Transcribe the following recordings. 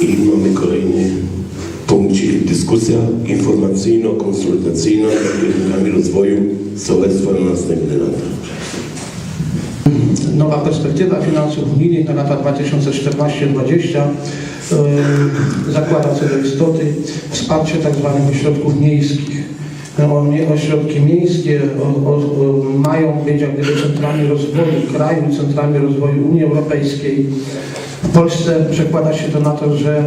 I mamy kolejny punkcik. Dyskusja informacyjno-konsultacyjna nad kierunkami rozwoju sołectwa na następne lata. nowa perspektywa finansów unijnych na lata 2014-2020 e, zakłada co do istoty wsparcie tzw. ośrodków miejskich. No, Ośrodki miejskie mają być jak gdyby centrami rozwoju kraju, centrami rozwoju Unii Europejskiej. W Polsce przekłada się to na to, że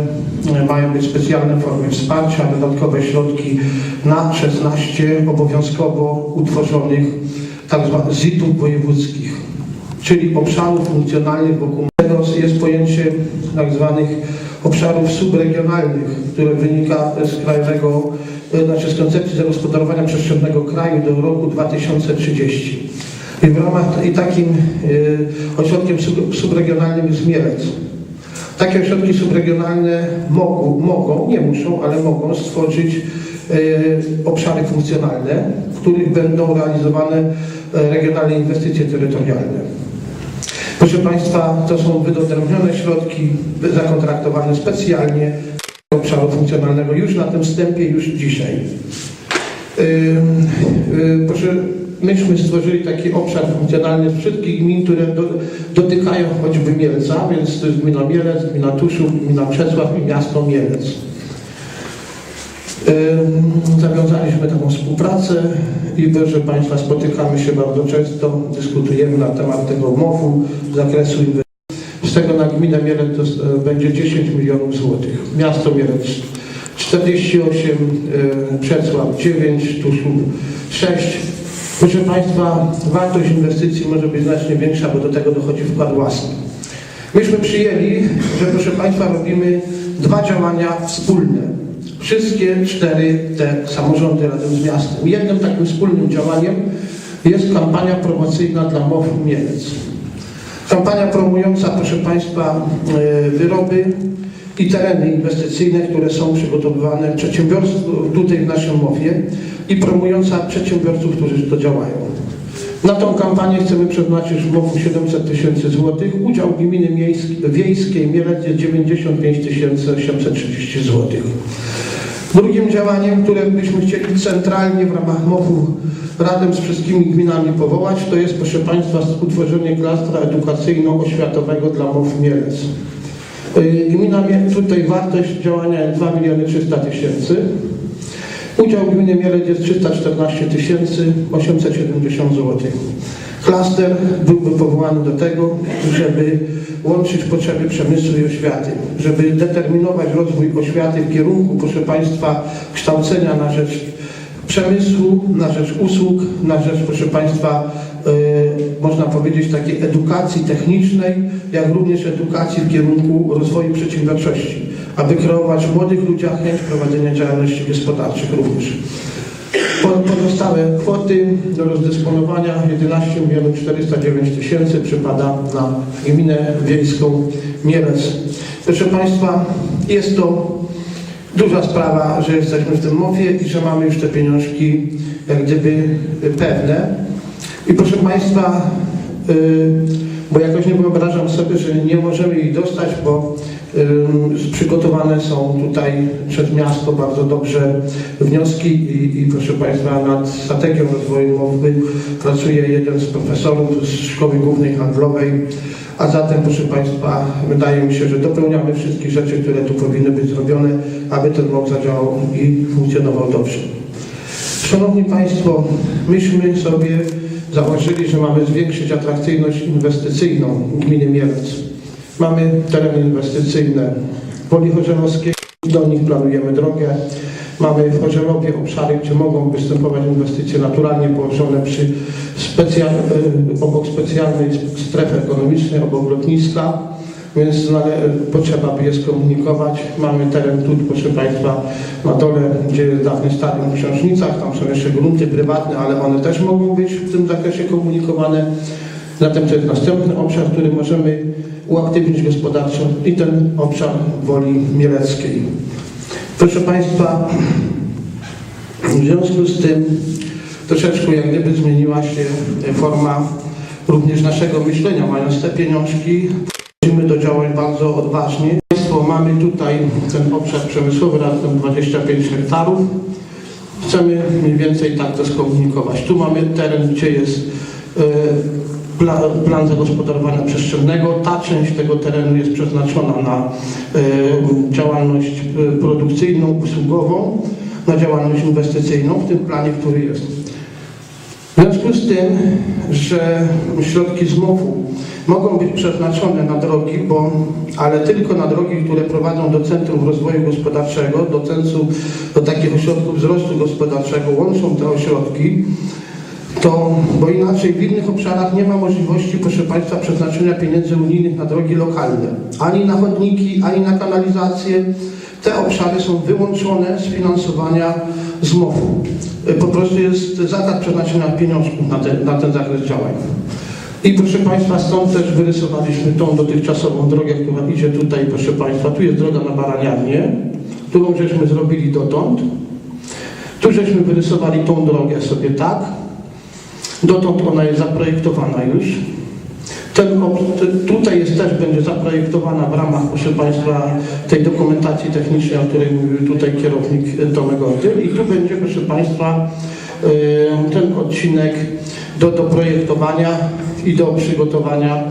e, mają być specjalne formy wsparcia, dodatkowe środki na 16 obowiązkowo utworzonych tzw. ZIT-ów wojewódzkich czyli obszarów funkcjonalnych wokół tego jest pojęcie tak zwanych obszarów subregionalnych, które wynika z krajowego, e, znaczy z koncepcji zagospodarowania przestrzennego kraju do roku 2030. I w ramach i takim e, ośrodkiem sub, subregionalnym jest Mielec. Takie ośrodki subregionalne mogą, mogą, nie muszą, ale mogą stworzyć e, obszary funkcjonalne, w których będą realizowane e, regionalne inwestycje terytorialne. Proszę Państwa, to są wyodrębnione środki zakontraktowane specjalnie do obszaru funkcjonalnego już na tym wstępie, już dzisiaj. Y, Proszę, myśmy stworzyli taki obszar funkcjonalny wszystkich gmin, które do, dotykają choćby Mielca, więc to jest gmina Mielec, gmina Tuszów, gmina Czesław i miasto Mielec. Zawiązaliśmy taką współpracę i proszę Państwa, spotykamy się bardzo często, dyskutujemy na temat tego MOW-u, zakresu inwestycji. Z tego na gminę Mielec e, będzie 10 milionów złotych. Miasto Mielec 48, e, Przecław 9, Tuszów 6. Proszę Państwa, wartość inwestycji może być znacznie większa, bo do tego dochodzi wkład własny. Myśmy przyjęli, że proszę Państwa robimy dwa działania wspólne. Wszystkie cztery te samorządy razem z miastem. Jednym takim wspólnym działaniem jest kampania promocyjna dla MOW Mielec. Kampania promująca, proszę Państwa, e, wyroby i tereny inwestycyjne, które są przygotowywane przedsiębiorstw tutaj w naszym MOW-ie i promująca przedsiębiorców, którzy to działają. Na tą kampanię chcemy przeznaczyć w MOW 700 tysięcy złotych. Udział gminy wiejskiej Mielec jest 95 830 złotych. Drugim działaniem, które byśmy chcieli centralnie w ramach MOW-u razem z wszystkimi gminami powołać, to jest, proszę Państwa, utworzenie klastra edukacyjno-oświatowego dla MOW Mielec. Y, Gmina, tutaj wartość działania jest 2 miliony 300 tysięcy. Udział gminy Mielec jest 314 tysięcy 870 zł. Klaster byłby powołany do tego, żeby łączyć potrzeby przemysłu i oświaty, żeby determinować rozwój oświaty w kierunku, proszę Państwa, kształcenia na rzecz przemysłu, na rzecz usług, na rzecz, proszę Państwa, e, można powiedzieć takiej edukacji technicznej, jak również edukacji w kierunku rozwoju przedsiębiorczości, aby kreować w młodych ludziach chęć prowadzenia działalności gospodarczych również. Po- Pozostałe kwoty do rozdysponowania 11 milionów 409 tysięcy przypada na gminę wiejską Mielec. Proszę Państwa, jest to duża sprawa, że jesteśmy w tym MOW-ie i że mamy już te pieniążki jak gdyby pewne. I proszę Państwa, y, bo jakoś nie wyobrażam sobie, że nie możemy ich dostać, bo y, przygotowane są tutaj przez miasto bardzo dobrze wnioski i, i proszę Państwa nad strategią rozwoju mowy pracuje jeden z profesorów z Szkoły Głównej Handlowej, a zatem proszę Państwa wydaje mi się, że dopełniamy wszystkich rzeczy, które tu powinny być zrobione, aby ten MOW zadziałał i funkcjonował dobrze. Szanowni Państwo, myśmy sobie założyli, że mamy zwiększyć atrakcyjność inwestycyjną gminy Mielec. Mamy tereny inwestycyjne Chorzelowskiej, do nich planujemy drogę. Mamy w Chorzelowie obszary, gdzie mogą występować inwestycje naturalnie położone przy specjal, e, obok specjalnej strefy ekonomicznej, obok lotniska więc nale, potrzeba by je skomunikować. Mamy teren tu, proszę Państwa, na dole, gdzie jest dawny stadion w Książnicach, tam są jeszcze grunty prywatne, ale one też mogą być w tym zakresie komunikowane. Zatem to jest następny obszar, który możemy uaktywnić gospodarczo i ten obszar Woli Mieleckiej. Proszę Państwa, w związku z tym troszeczkę jak gdyby zmieniła się forma również naszego myślenia. Mając te pieniążki, Przechodzimy do działań bardzo odważnie. Państwo mamy tutaj ten obszar przemysłowy razem 25 hektarów. Chcemy mniej więcej tak to skomunikować. Tu mamy teren, gdzie jest e, pla, plan zagospodarowania przestrzennego. Ta część tego terenu jest przeznaczona na e, działalność e, produkcyjną, usługową, na działalność inwestycyjną w tym planie, który jest. W związku z tym, że środki z MOF-u mogą być przeznaczone na drogi, bo, ale tylko na drogi, które prowadzą do Centrum Rozwoju Gospodarczego, do centrum, do takich ośrodków wzrostu gospodarczego, łączą te ośrodki, to, bo inaczej w innych obszarach nie ma możliwości, proszę Państwa, przeznaczenia pieniędzy unijnych na drogi lokalne, ani na chodniki, ani na kanalizację. Te obszary są wyłączone z finansowania z MOF-u. Po prostu jest zakaz przeznaczenia pieniążków na ten, na ten zakres działań. I proszę Państwa, stąd też wyrysowaliśmy tą dotychczasową drogę, która idzie tutaj, proszę Państwa, tu jest droga na Baraniarnię, którą żeśmy zrobili dotąd. Tu żeśmy wyrysowali tą drogę sobie tak. Dotąd ona jest zaprojektowana już. Ten, tutaj jest też będzie zaprojektowana w ramach, proszę Państwa, tej dokumentacji technicznej, o której mówił tutaj kierownik Tomek Ordyl. I tu będzie, proszę Państwa, e, ten odcinek do doprojektowania i do przygotowania,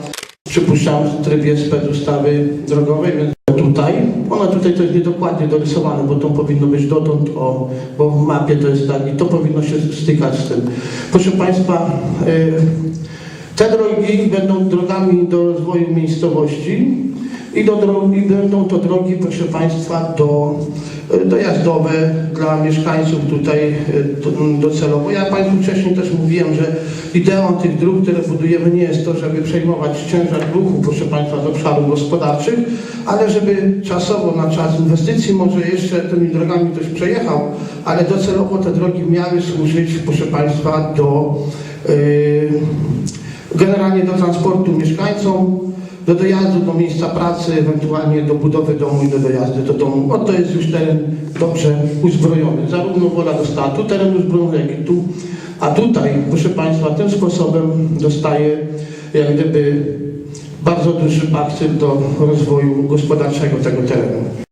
przypuszczam, w trybie specustawy drogowej, więc tutaj. Ona tutaj to jest niedokładnie dorysowane, bo to powinno być dotąd, o, bo w mapie to jest tak i to powinno się stykać z tym. Proszę Państwa, y, te drogi będą drogami do rozwoju miejscowości i, do drogi, i będą to drogi, proszę Państwa, do, dojazdowe dla mieszkańców tutaj do- docelowo. Ja Państwu wcześniej też mówiłem, że ideą tych dróg, które budujemy, nie jest to, żeby przejmować ciężar ruchu, proszę Państwa, z obszarów gospodarczych, ale żeby czasowo, na czas inwestycji, może jeszcze tymi drogami ktoś przejechał, ale docelowo te drogi miały służyć, proszę Państwa, do y, generalnie do transportu mieszkańcom, do dojazdu do miejsca pracy, ewentualnie do budowy domu i do dojazdu do domu. Oto jest już teren dobrze uzbrojony. Zarówno wola dostała tu teren uzbrojony, jak i tu. A tutaj, proszę Państwa, tym sposobem dostaje jak gdyby bardzo duży akcent do rozwoju gospodarczego tego terenu.